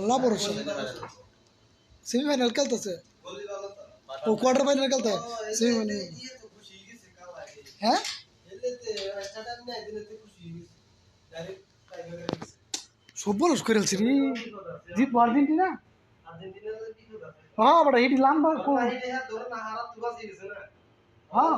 আল্লাহ ভরসা। সেমিফাইনাল খেলতেছে। ও কোয়ার্টার ফাইনাল খেলতে? সেমিফাইনাল হ্যাঁ? সব বলস করে আলছি রে জিতবো আর্জেন্টিনা? হ্যাঁ বড় এটি লাম্বা হ্যাঁ।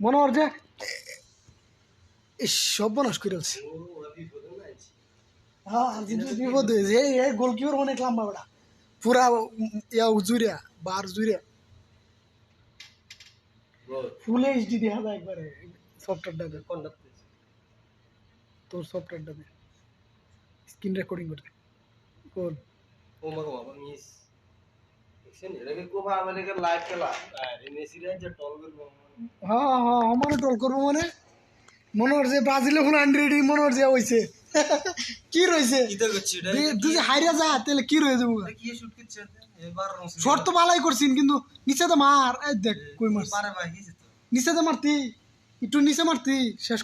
মনে হর যে ইস, সব বনস করে আলছি হ্যাঁ আর্জেন্টিনা বিপদ হয়েছে এই এই গোলকিপার অনেক লম্বা বড়া পুরা ইয়া জুরিয়া বার জুরিয়া ফুল এইচডি দেখা যায় একবারে। সফটওয়্যারটাতে তোর সফটওয়্যারটাতে স্ক্রিন রেকর্ডিং করতে কোন হ্যাঁ। হ্যাঁ আমারও টল করব মানে? মনে হচ্ছে ব্রাজিলে কোনো আন্ড্রেডি মনে হচ্ছে হয়েছে। কি রয়েছে তুই- হাইরা যা তাহলে কি রয়ে যাব শর্ট তো বালাই করছিন কিন্তু নিচে তো মার। এই দেখ কই মারছি। নিচে তো মারতি। একটু নিচে মারতি শেষ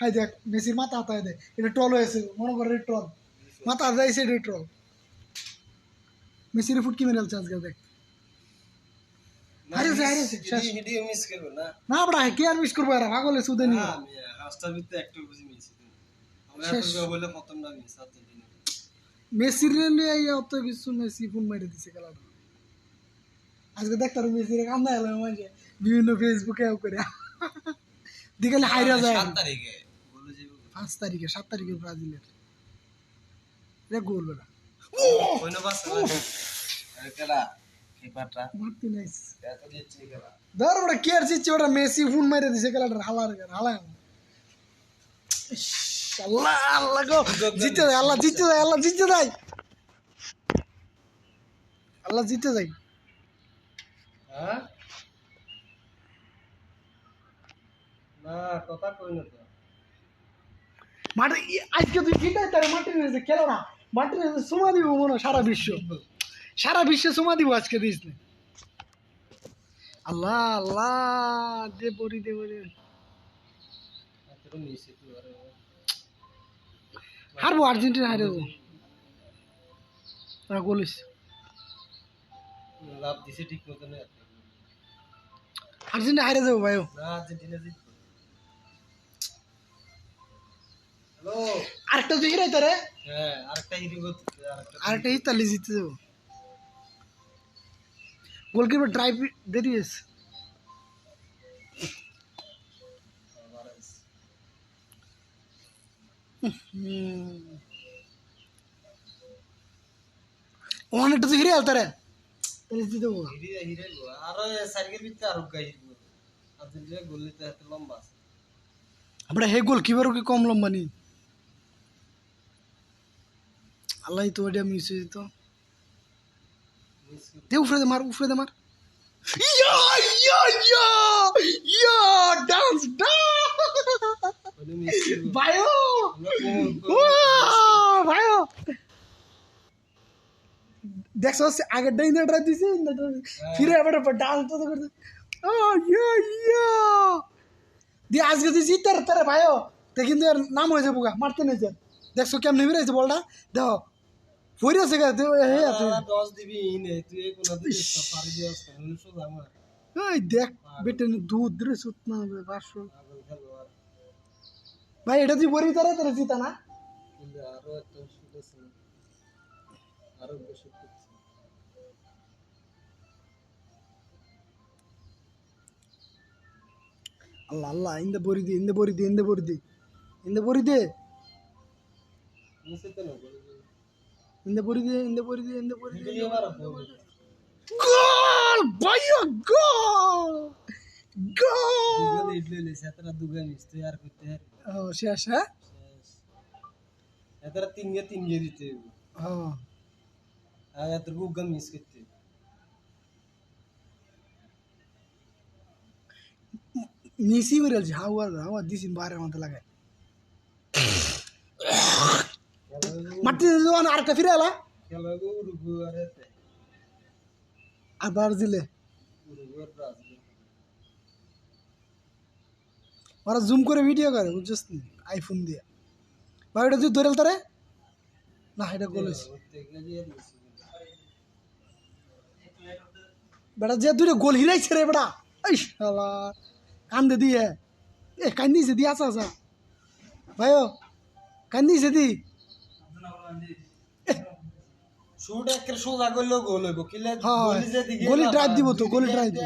হাই দেখ মেসির মাথা হাতায় দেখ এটা টল হয়েছে মনে করে মাথা এটা মেসির ফুটকি মেরে আলছে আজকে দেখ। না বড়া কে আর মিস করব পাগলে সুদে নিয়ে। মেসির লিয়ে অত কিছু মেসি ফোন মারি দিছে খেলাটা। আজকে দেখতাম মেসির কান্দা এলাম মানে বিভিন্ন ফেসবুকে করে। দিকে হাইরা যায়। পাঁচ তারিখে সাত তারিখে ব্রাজিলের। এটা গোল বেটা। ধর ওটা কে আর চিচ্ছে ওটা মেসি ফোন মারি দিছে খেলাটা হালার হালা ইস, আল্লাহ আল্লাহ গো। জিতে যায় আল্লাহ জিতে যায় আল্লাহ জিতে যায়। আল্লাহ জিতে যায়। কথা কই না তো। মাঠে ই- আজকে তুই জিতাই তার খেলো না। রয়েছে সুমা দিব মনে সারা বিশ্ব। সারা বিশ্বে সুমা দিব আজকে দিস না আল্লাহ আল্লাহ দে বড়ি দে হারবো আর্জেন্টিনা হারে যাব। ওরা গোলিস লাভ দিছে ঠিক মতো না। আর্জেন্টিনা হারে যাব ভাইও না আর্জেন্টিনা জিতবে। হ্যালো। আরেকটা তারে? হ্যাঁ আরেকটা আরেকটা ইতালি জিতে যাব। গোলকিপার ড্রাইভ দেরি আছে অনেকটা তুই হিরে আলতারে তাহলে জিতে যাব হিরে হিরে গো আরও গোলে তো এত লম্বা আছে আমরা হে কি কম লম্বা নি আল্লাহ তো ওটা মিস হয়ে যেত দে উফরে দে মার উফরে দে মার ইয়া ইয়া ইয়া ইয়া ডান্স ভাই দেখছো সে আগে ডাইন ড্রাইভ দিছে ফিরে আবার ডান্স তো করছে ও ইয়া ইয়া দি আজকে দিছি তার তার ভাই তে কিন্তু এর নাম হয়েছে বুকা মারতে নেই যে দেখছো কেমনে মেরেছে বলটা দেখো ফুরি আছে গা তুই হে আছে দশ দিবি ইনে তুই কোন দিবি পারি দিস না দেখ বেটে দুধ রে সুত না 500 ಮಾ ಇಡದಿ ಬರೀ ತರ ತರಿಸಿತಾನ ಒಂದು ಅರವತ್ತು ವರ್ಷ ಆರೋಗ್ಯ ಅಲ್ಲ ಅಲ್ಲ இந்த பொருதி இந்த பொருதி இந்த பொருதி. இந்த பொருதி. இந்த பொருதி. இந்த பொருதி இந்த பொருதி கோல் பய கோல் கோல் இட்ಲಿ ಸತ್ರ ದುಗಾನಿಸ್ತು ಯಾರು ಗೊತ್ತೇ শেষ হ্যাঁ? এতটা তিন গে তিন গে দিতে হ্যাঁ আর এত গুগা মিস করতে মিসি বেরোলছে হাওয়া হাওয়া দিছি বাইরের মধ্যে লাগায় মাটি জোয়ান আর একটা ফিরে এলা খেলা গো উরুগু আর এতে। আর ব্রাজিলে। ওরা জুম করে ভিডিও করে বুঝছিস আইফোন দিয়ে বা এটা তুই ধরেল তারে না এটা গোলেছি বেটা যে দুটো গোল হিলাইছে রে বেটা এই শালা কান্দে দিয়ে এ কান্দিছে দি আসা আসা ভাইও কান্দিছে দি গলি ড্রাইভ দিব তো গলি ড্রাইভ দিব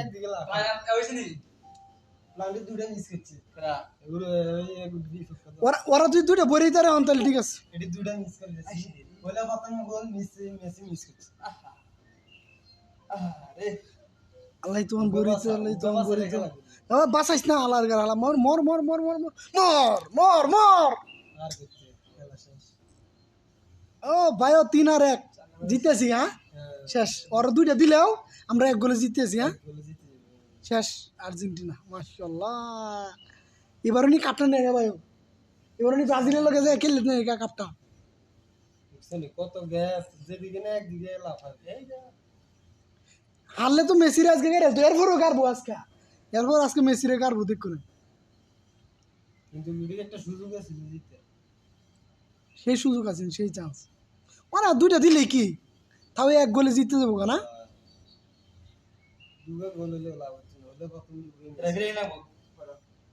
দুটা মিস করছে ওরা ওরা তুই দুটো বড়ি তারে ঠিক আছে। এটি দুইটা মিস করে গেছে বলে পাতাম গোল মিস মেসি মিস করছে। আরে আল্লাহ তোমার আল্লাহ তোমার বাঁচাইস না আল্লাহর গার আল্লাহ। মর মর মর মর মর মর। মর মর মর। আর করছে খেলা শেষ। ও ভাইও তিন আর এক। জিতেছি হ্যাঁ? হ্যাঁ। শেষ। ওরা দুইটা দিলেও আমরা এক গোলে জিতেছি হ্যাঁ? শেষ। আর্জেন্টিনা মাশাল্লাহ এবারও নি কাপটা নেই ভাই এবারও নি ব্রাজিলের লগে যায় খেললে নেই কাপটা কত গ্যাস যেদিকে না একদিকে হারলে তো মেসির আজকে তো এরপরও কারবো আজকে। এরপর আজকে মেসিরে কারবো দেখ করে। কিন্তু মিডিল একটা সুযোগ আছে জিতে সেই সুযোগ আছে সেই চান্স ওরা দুইটা দিলে কি? তাও এক গোলে জিততে যাব না? দুটো গোল হলে লাভ হচ্ছে না। হলে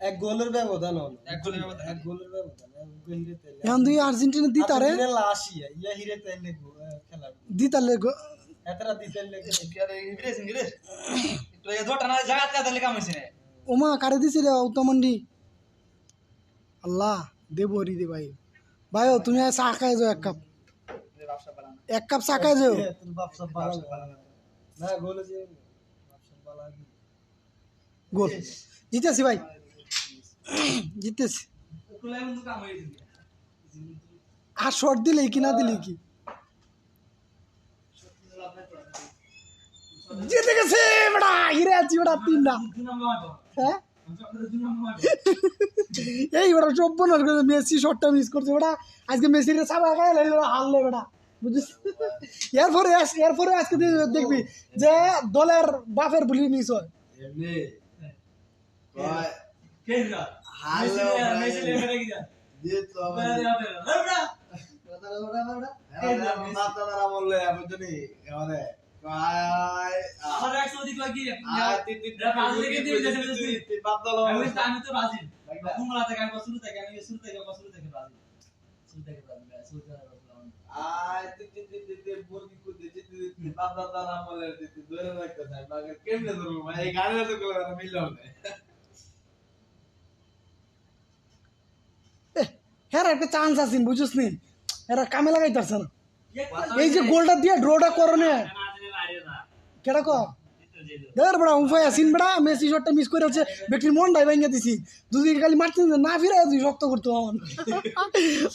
এক গোলের ব্যবধান হলো। এক গোলের ব্যবধান। এক গোলের ব্যবধান দুই আর্জেন্টিনা দি তারে। লাশ ইয়া ইয়া হিরে তাইলে খেলা দি তাইলে এতরা দি তাইলে ইংরেজ ইংরেজ তো এ দটা না জায়গা তাইলে কাম হইছে না ওমা দিছিল উত্তমন্ডি আল্লাহ দেব হরি দে ভাই। ভাই তুমি চা খাই যাও এক কাপ। এক কাপ চা খাই যাও। না গোল গোল। জিতেছি ভাই। জিতেছি। আর শর্ট দিলে কি না দিলে কি? জিতে গেছে বেটা হিরে আছি বেটা তিনটা। হ্যাঁ? এই বেটা চব্বন করে মেসি শটটা মিস করছে বেটা। আজকে মেসির সাবা খাই লাগল হারলে বেটা বুঝছিস এরপরে এরপরে আজকে দেখবি যে দলের বাপের বুলি মিস হয়। কেমনে ধরবো এই গানের তো মিলল হ্যাঁ একটা চান্স আছে বুঝছিস নি এরা কামে লাগাই পারছে না এই যে গোলটা দিয়ে ড্রটা করনে কেডা কো দেখ বড়া উপায় আসিন বড়া মেসি শটটা মিস করে হচ্ছে ব্যক্তির মনটাই ভেঙে দিছি। দুদিন খালি মারতিন না ফিরে তুই শক্ত করতো আমার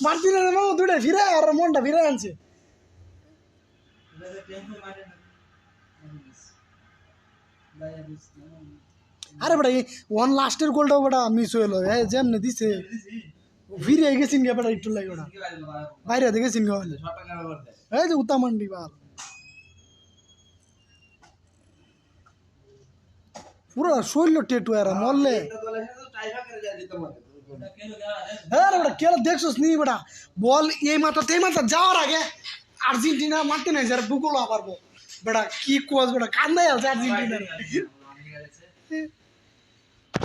মারতিন না মামা দুটা ফিরে আর মনটা ফিরে আনছে। আরে বড়া ওয়ান লাস্টের গোলটা বড়া মিস হইল। এ যেমনে দিছে। ফিরে গেছিন গে বড়া একটু লাগে ওটা বাইরে দেখেছিন গে হলে এই যে উত্তামান্ডি বাল পুরো শৈল্য টেটু এরা, মরলে। হ্যাঁ বেটা কেলা দেখছস নি বেটা? বল, এই মাথা এই মাথা যাওয়ার আগে আর্জেন্টিনা মারতে নাই যারা বুকলো পারব বেটা, কি কোচ বেটা কান্দাই আছে আর্জেন্টিনা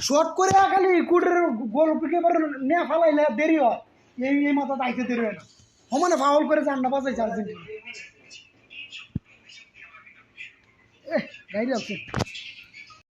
শর্ট করে খালি কুটের গোল কিপার নে ফালাইলে দেরি হয়। এই এই মাথা দায়িত্ব দেরি হয় না। সমানে ফাউল করে জান্না বাজাইছে আর্জেন্টিনা এহ গাড়ি আছে।